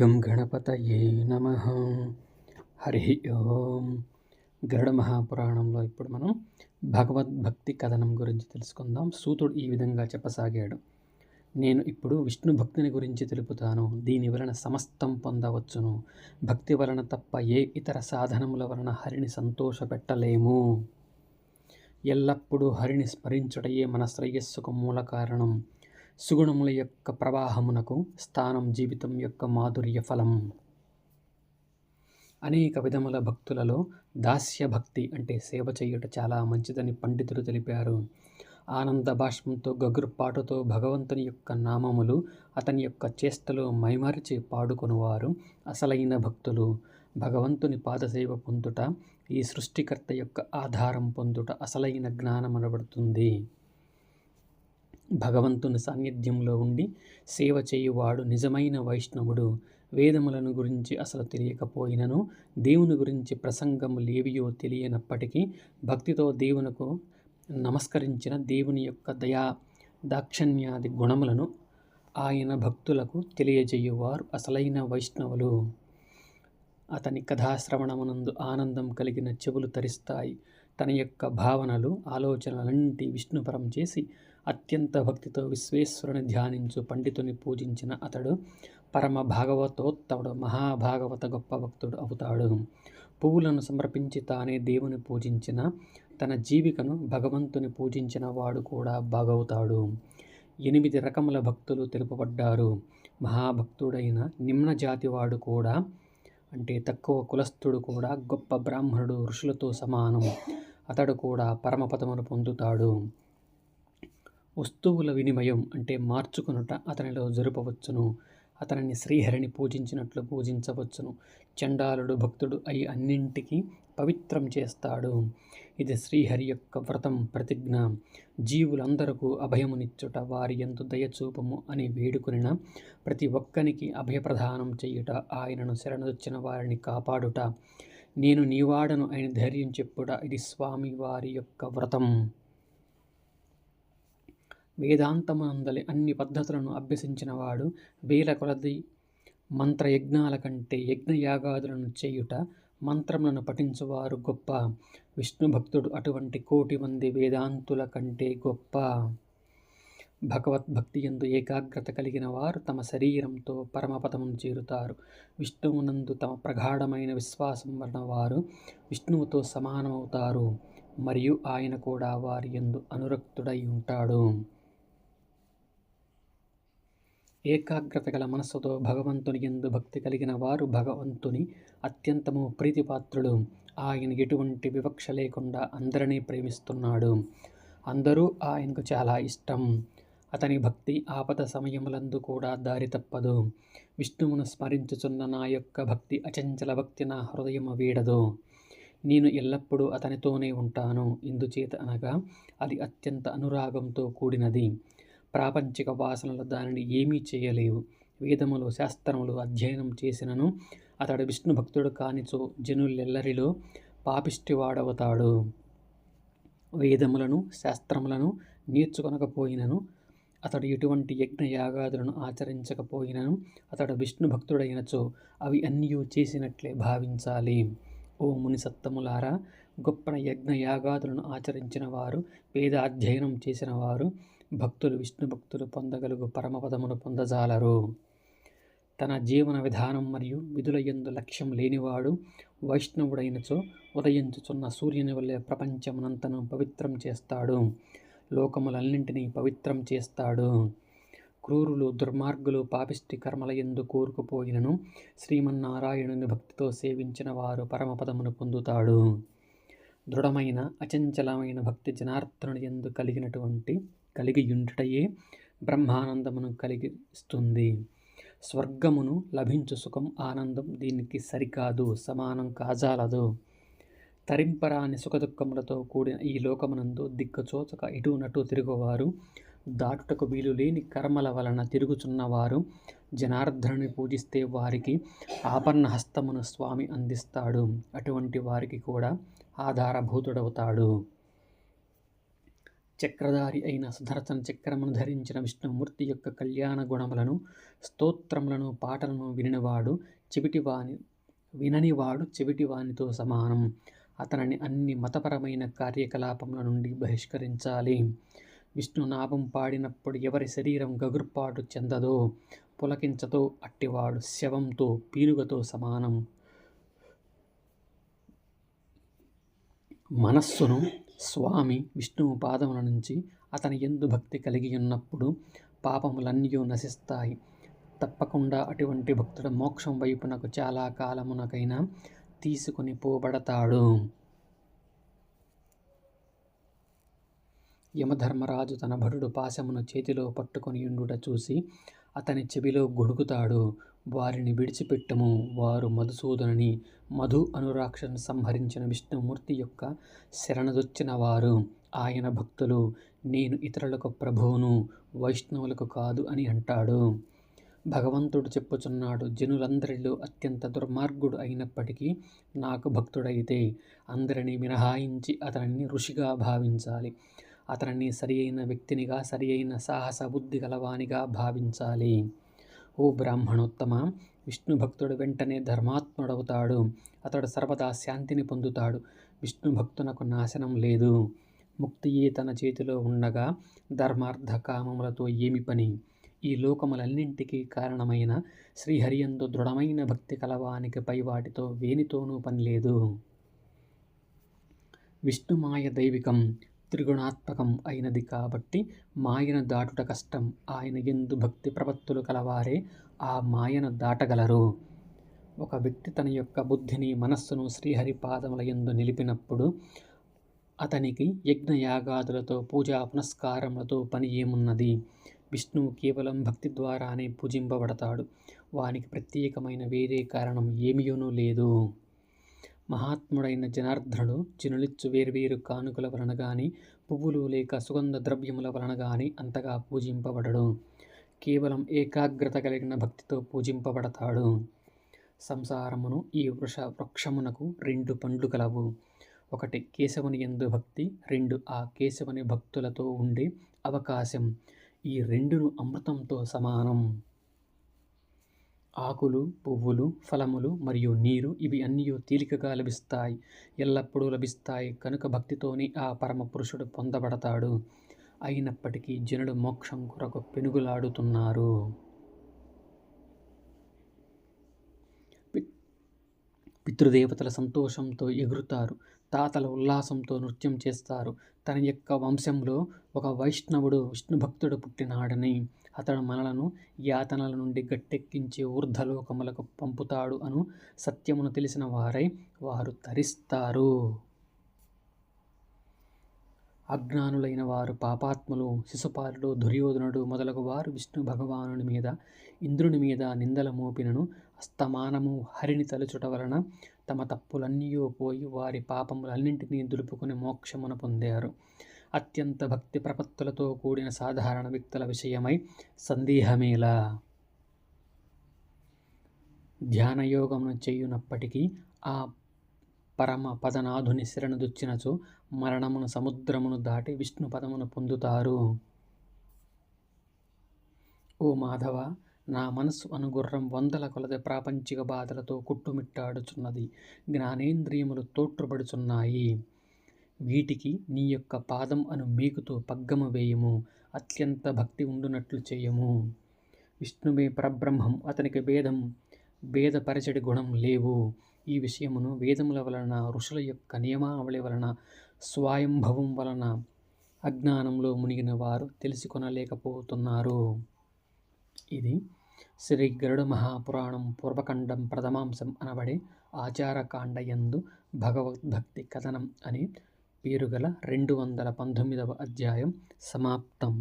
గం గణపతయే నమ. హరి ఓం. గరుడ మహాపురాణంలో ఇప్పుడు మనం భగవద్భక్తి కథనం గురించి తెలుసుకుందాం. సూతుడు ఈ విధంగా చెప్పసాగాడు. నేను ఇప్పుడు విష్ణు భక్తిని గురించి తెలుపుతాను. దీని వలన సమస్తం పొందవచ్చును. భక్తి వలన తప్ప ఏ ఇతర సాధనముల వలన హరిని సంతోషపెట్టలేము ఎల్లప్పుడూ హరిని స్మరించుటయే మన శ్రేయస్సుకు మూల కారణం. సుగుణముల యొక్క ప్రవాహమునకు స్థానం జీవితం యొక్క మాధుర్య ఫలం. అనేక విధముల భక్తులలో దాస్య భక్తి అంటే సేవ చేయుట చాలా మంచిదని పండితులు తెలిపారు. ఆనంద బాష్పంతో గగుర్పాటుతో భగవంతుని యొక్క నామములు అతని యొక్క చేష్టలు మైమరిచి పాడుకొనువారు అసలైన భక్తులు. భగవంతుని పాదసేవ పొందుట ఈ సృష్టికర్త యొక్క ఆధారం పొందుట అసలైన జ్ఞానమనబడుతుంది. భగవంతుని సాన్నిధ్యంలో ఉండి సేవ చేయువాడు నిజమైన వైష్ణవుడు. వేదములను గురించి అసలు తెలియకపోయినను దేవుని గురించి ప్రసంగములేవియో తెలియనప్పటికీ భక్తితో దేవునకు నమస్కరించిన దేవుని యొక్క దయా దాక్షణ్యాది గుణములను ఆయన భక్తులకు తెలియజేయువారు అసలైన వైష్ణవులు. అతని కథాశ్రవణమునందు ఆనందం కలిగిన చెవులు తరిస్తాయి. తన యొక్క భావనలు ఆలోచనలన్నింటి విష్ణుపరం చేసి అత్యంత భక్తితో విశ్వేశ్వరుని ధ్యానించు పండితుని పూజించిన అతడు పరమ భాగవతోత్తముడు మహాభాగవత గొప్ప భక్తుడు అవుతాడు. పువ్వులను సమర్పించి తానే దేవుని పూజించిన తన జీవికను భగవంతుని పూజించిన వాడు కూడా బాగవుతాడు. ఎనిమిది రకముల భక్తులు తెలుపబడ్డారు. మహాభక్తుడైన నిమ్న జాతివాడు కూడా అంటే తక్కువ కులస్థుడు కూడా గొప్ప బ్రాహ్మణుడు ఋషులతో సమానం. అతడు కూడా పరమపదమును పొందుతాడు. వస్తువుల వినిమయం అంటే మార్చుకునుట అతనిలో జరుపవచ్చును. అతనిని శ్రీహరిని పూజించినట్లు పూజించవచ్చును. చండాలుడు భక్తుడు అయి అన్నింటికి పవిత్రం చేస్తాడు. ఇది శ్రీహరి యొక్క వ్రతం ప్రతిజ్ఞ. జీవులందరకు అభయమునిచ్చుట వారి ఎందు దయచూపము అని వేడుకొనిన ప్రతి ఒక్కనికి అభయప్రదానం చేయుట ఆయనను శరణొచ్చిన వారిని కాపాడుట. నేను నీవాడను ఆయన ధైర్యం చెప్పుట ఇది స్వామి వారి యొక్క వ్రతం. వేదాంతమునందలి అన్ని పద్ధతులను అభ్యసించినవాడు వేల కొలది మంత్రయజ్ఞాల కంటే యజ్ఞయాగాదులను చేయుట మంత్రములను పఠించువారు గొప్ప. విష్ణు భక్తుడు అటువంటి కోటి మంది వేదాంతుల కంటే గొప్ప. భగవద్భక్తి ఎందు ఏకాగ్రత కలిగిన వారు తమ శరీరంతో పరమపదమును చేరుతారు. విష్ణువునందు తమ ప్రగాఢమైన విశ్వాసం వలన వారు విష్ణువుతో సమానమవుతారు. మరియు ఆయన కూడా వారి ఎందు అనురక్తుడై ఉంటాడు. ఏకాగ్రత గల మనస్సుతో భగవంతుని ఎందు భక్తి కలిగిన వారు భగవంతుని అత్యంతము ప్రీతిపాత్రుడు ఆయన ఎటువంటి వివక్ష లేకుండా అందరినీ ప్రేమిస్తున్నాడు. అందరూ ఆయనకు చాలా ఇష్టం. అతని భక్తి ఆపద సమయములందు కూడా దారి తప్పదు. విష్ణువును స్మరించుచున్న నా యొక్క భక్తి అచంచల భక్తి నా హృదయము వీడదు. నేను ఎల్లప్పుడూ అతనితోనే ఉంటాను. ఇందుచేత అనగా అది అత్యంత అనురాగంతో కూడినది. ప్రాపంచిక వాసనలు దానిని ఏమీ చేయలేవు. వేదములు శాస్త్రములు అధ్యయనం చేసినను అతడు విష్ణు భక్తుడు కానిచో జనులెల్లరిలో పాపిష్టివాడవుతాడు. వేదములను శాస్త్రములను నేర్చుకొనకపోయినను అతడు ఎటువంటి యజ్ఞ యాగాదులను ఆచరించకపోయినను అతడు విష్ణు భక్తుడైనచో అవి అన్నీ చేసినట్లే భావించాలి. ఓ మునిసత్తములారా గొప్ప యజ్ఞ యాగాదులను ఆచరించిన వారు వేదాధ్యయనం చేసిన వారు భక్తులు విష్ణు భక్తులు పొందగలుగు పరమపదమును పొందజాలరు. తన జీవన విధానం మరియు విధుల ఎందు లక్ష్యం లేనివాడు వైష్ణవుడైనచో ఉదయించుచున్న సూర్యుని వల్లే ప్రపంచమునంతను పవిత్రం చేస్తాడు. లోకములన్నింటినీ పవిత్రం చేస్తాడు. క్రూరులు దుర్మార్గులు పాపిష్టి కర్మల ఎందు కోరుకుపోయినను శ్రీమన్నారాయణుని భక్తితో సేవించిన వారు పరమపదమును పొందుతాడు. దృఢమైన అచంచలమైన భక్తి జనార్దనుడి ఎందు కలిగినటువంటి కలిగి ఉండుటయే బ్రహ్మానందమును కలిగిస్తుంది. స్వర్గమును లభించు సుఖం ఆనందం దీనికి సరికాదు సమానం కాజాలదు. తరింపరాని సుఖదుఖములతో కూడిన ఈ లోకమునందు దిక్కుచోచక ఇటు నటు తిరుగువారు. దాటుటకు వీలు లేని కర్మల వలన తిరుగుచున్నవారు. జనార్దనుని పూజిస్తే వారికి ఆపన్న హస్తమును స్వామి అందిస్తాడు. అటువంటి వారికి కూడా ఆధారభూతుడవుతాడు. చక్రధారి అయిన సుదర్శన చక్రమును ధరించిన విష్ణుమూర్తి యొక్క కళ్యాణ గుణములను స్తోత్రములను పాటలను వినినవాడు చెవిటివాని విననివాడు చెవిటివానితో సమానం. అతనిని అన్ని మతపరమైన కార్యకలాపముల నుండి బహిష్కరించాలి. విష్ణునాభం పాడినప్పుడు ఎవరి శరీరం గగుర్పాటు చెందదో పులకించతో అట్టివాడు శవంతో పీనుగతో సమానం. మనస్సును స్వామి విష్ణువు పాదముల నుంచి అతని ఎందు భక్తి కలిగి ఉన్నప్పుడు పాపములన్నీ నశిస్తాయి. తప్పకుండా అటువంటి భక్తుడు మోక్షం వైపునకు చాలా కాలమునకైనా తీసుకుని పోబడతాడు. యమధర్మరాజు తన భటుడు పాశమును చేతిలో పట్టుకొని ఉండుట చూసి అతని చెవిలో గొడుగుతాడు. వారిని విడిచిపెట్టము. వారు మధుసూదనుని మధు అనురాక్షను సంహరించిన విష్ణుమూర్తి యొక్క శరణదొచ్చిన వారు. ఆయన భక్తులు నేను ఇతరులకు ప్రభువును వైష్ణవులకు కాదు అని అంటాడు. భగవంతుడు చెప్పుచున్నాడు జనులందరిలో అత్యంత దుర్మార్గుడు అయినప్పటికీ నాకు భక్తుడైతే అందరినీ మినహాయించి అతనిని ఋషిగా భావించాలి. అతనిని సరి అయిన వ్యక్తినిగా సరి అయిన సాహస బుద్ధి గలవానిగా భావించాలి. ఓ బ్రాహ్మణోత్తమ విష్ణు భక్తుడు వెంటనే ధర్మాత్ముడవుతాడు. అతడు సర్వదా శాంతిని పొందుతాడు. విష్ణు భక్తునకు నాశనం లేదు. ముక్తియే తన చేతిలో ఉండగా ధర్మార్థ కామములతో ఏమి పని? ఈ లోకములన్నింటికీ కారణమైన శ్రీహరియందు దృఢమైన భక్తి కలవానికి పై వాటితో వేనితోనూ పని లేదు. విష్ణుమాయ దైవికం త్రిగుణాత్మకం అయినది కాబట్టి మాయను దాటుట కష్టం. ఆయన ఎందు భక్తి ప్రపత్తులు కలవారే ఆ మాయను దాటగలరు. ఒక వ్యక్తి తన యొక్క బుద్ధిని మనస్సును శ్రీహరి పాదముల ఎందు నిలిపినప్పుడు అతనికి యజ్ఞయాగాదులతో పూజా పునస్కారములతో పని ఏమున్నది? విష్ణువు కేవలం భక్తి ద్వారానే పూజింపబడతాడు. వానికి ప్రత్యేకమైన వేరే కారణం ఏమియోనూ లేదు. మహాత్ముడైన జనార్దనుడు చినులిచ్చు వేర్వేరు కానుకల వలన గాని పువ్వులు లేక సుగంధ ద్రవ్యముల వలన గాని అంతగా పూజింపబడడు. కేవలం ఏకాగ్రత కలిగిన భక్తితో పూజింపబడతాడు. సంసారమును ఈ వృష వృక్షమునకు రెండు పండ్లు కలవు. ఒకటి కేశవుని ఎందు భక్తి రెండు ఆ కేశవుని భక్తులతో ఉండే అవకాశం. ఈ రెండును అమృతంతో సమానం. ఆకులు పువ్వులు ఫలములు మరియు నీరు ఇవి అన్నీ తేలికగా లభిస్తాయి. ఎల్లప్పుడూ లభిస్తాయి కనుక భక్తితోని ఆ పరమ పురుషుడు పొందబడతాడు. అయినప్పటికీ జనుడు మోక్షం కొరకు పెనుగులాడుతున్నారు. పితృదేవతల సంతోషంతో ఎగురుతారు. తాతల ఉల్లాసంతో నృత్యం చేస్తారు. తన యొక్క వంశంలో ఒక వైష్ణవుడు విష్ణు భక్తుడు పుట్టినాడని అతడు మనలను యాతనల నుండి గట్టెక్కించి ఊర్ధలోకములకు పంపుతాడు అను సత్యమును తెలిసిన వారై వారు తరిస్తారు. అజ్ఞానులైన వారు పాపాత్ములు శిశుపాలుడు దుర్యోధనుడు మొదలగు వారు విష్ణు భగవానుని మీద ఇంద్రుని మీద నిందల మోపినను అస్తమానము హరిని తలుచుట వలన తమ తప్పులన్నీ పోయి వారి పాపములన్నింటినీ దులుపుకుని మోక్షమును పొందారు. అత్యంత భక్తి ప్రపత్తులతో కూడిన సాధారణ వ్యక్తుల విషయమై సందేహమేలా. ధ్యానయోగమును చేయునప్పటికీ ఆ పరమ పదనాథుని శరణుదొచ్చినచో మరణమును సముద్రమును దాటి విష్ణు పదమును పొందుతారు. ఓ మాధవ నా మనస్సు అనుగుర్రం వందల కొలది ప్రాపంచిక బాధలతో కుట్టుమిట్టాడుచున్నది. జ్ఞానేంద్రియములు తోట్రుబడుచున్నాయి. వీటికి నీ యొక్క పాదం అను మేకుతో పగ్గము వేయము. అత్యంత భక్తి ఉండునట్లు చేయము. విష్ణువే పరబ్రహ్మం అతనికి భేదం భేదపరచడి గుణం లేవు. ఈ విషయమును వేదముల వలన ఋషుల యొక్క నియమావళి వలన స్వయంభవం వలన అజ్ఞానంలో మునిగిన వారు తెలుసుకొనలేకపోతున్నారు. ఇది శ్రీ గరుడ మహాపురాణం పూర్వఖండం ప్రథమాంశం అనబడే ఆచారకాండయందు భగవద్భక్తి కథనం అని పేరుగల రెండు వందల పంతొమ్మిదవ అధ్యాయం సమాప్తం